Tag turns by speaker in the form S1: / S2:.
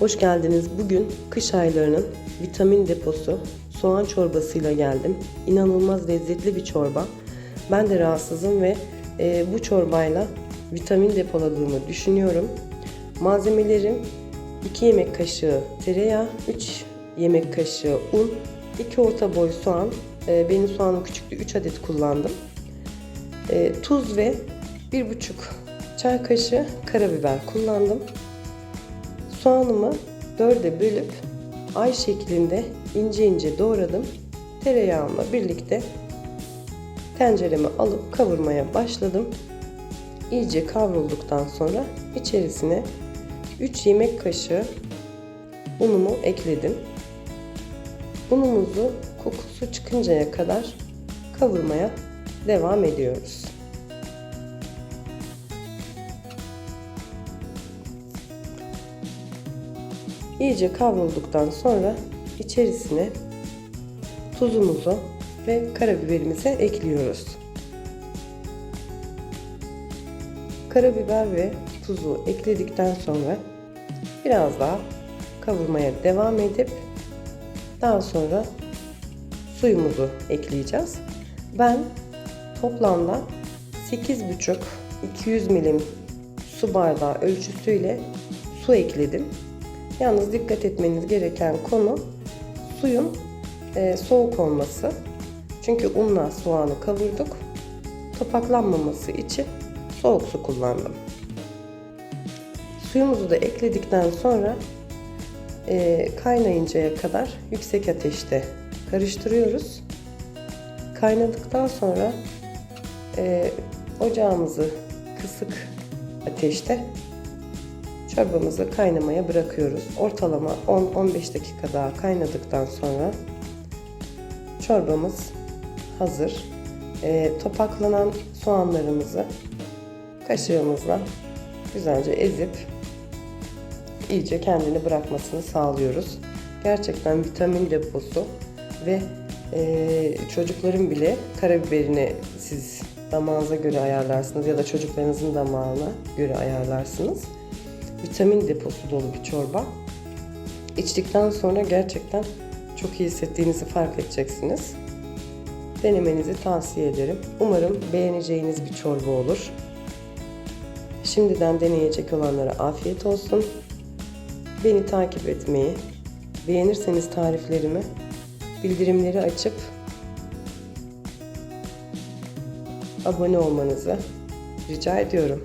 S1: Hoş geldiniz. Bugün kış aylarının vitamin deposu soğan çorbasıyla geldim. İnanılmaz lezzetli bir çorba. Ben de rahatsızım ve e, bu çorbayla vitamin depoladığımı düşünüyorum. Malzemelerim 2 yemek kaşığı tereyağı, 3 yemek kaşığı un, 2 orta boy soğan. E, benim soğanım küçüktü, 3 adet kullandım. E, tuz ve 1,5 çay kaşığı karabiber kullandım. Soğanımı dörde bölüp ay şeklinde ince ince doğradım. Tereyağımla birlikte tencereme alıp kavurmaya başladım. İyice kavrulduktan sonra içerisine 3 yemek kaşığı unumu ekledim. Unumuzu kokusu çıkıncaya kadar kavurmaya devam ediyoruz. İyice kavrulduktan sonra içerisine tuzumuzu ve karabiberimizi ekliyoruz. Karabiber ve tuzu ekledikten sonra biraz daha kavurmaya devam edip daha sonra suyumuzu ekleyeceğiz. Ben toplamda 8,5 200 milim su bardağı ölçüsüyle su ekledim. Yalnız dikkat etmeniz gereken konu suyun e, soğuk olması. Çünkü unla soğanı kavurduk. Topaklanmaması için soğuk su kullandım. Suyumuzu da ekledikten sonra e, kaynayıncaya kadar yüksek ateşte karıştırıyoruz. Kaynadıktan sonra e, ocağımızı kısık ateşte çorbamızı kaynamaya bırakıyoruz. Ortalama 10-15 dakika daha kaynadıktan sonra çorbamız hazır. E, topaklanan soğanlarımızı kaşığımızla güzelce ezip iyice kendini bırakmasını sağlıyoruz. Gerçekten vitamin deposu ve e, çocukların bile karabiberini siz damağınıza göre ayarlarsınız ya da çocuklarınızın damağına göre ayarlarsınız. Vitamin deposu dolu bir çorba. İçtikten sonra gerçekten çok iyi hissettiğinizi fark edeceksiniz. Denemenizi tavsiye ederim. Umarım beğeneceğiniz bir çorba olur. Şimdiden deneyecek olanlara afiyet olsun. Beni takip etmeyi, beğenirseniz tariflerimi, bildirimleri açıp abone olmanızı rica ediyorum.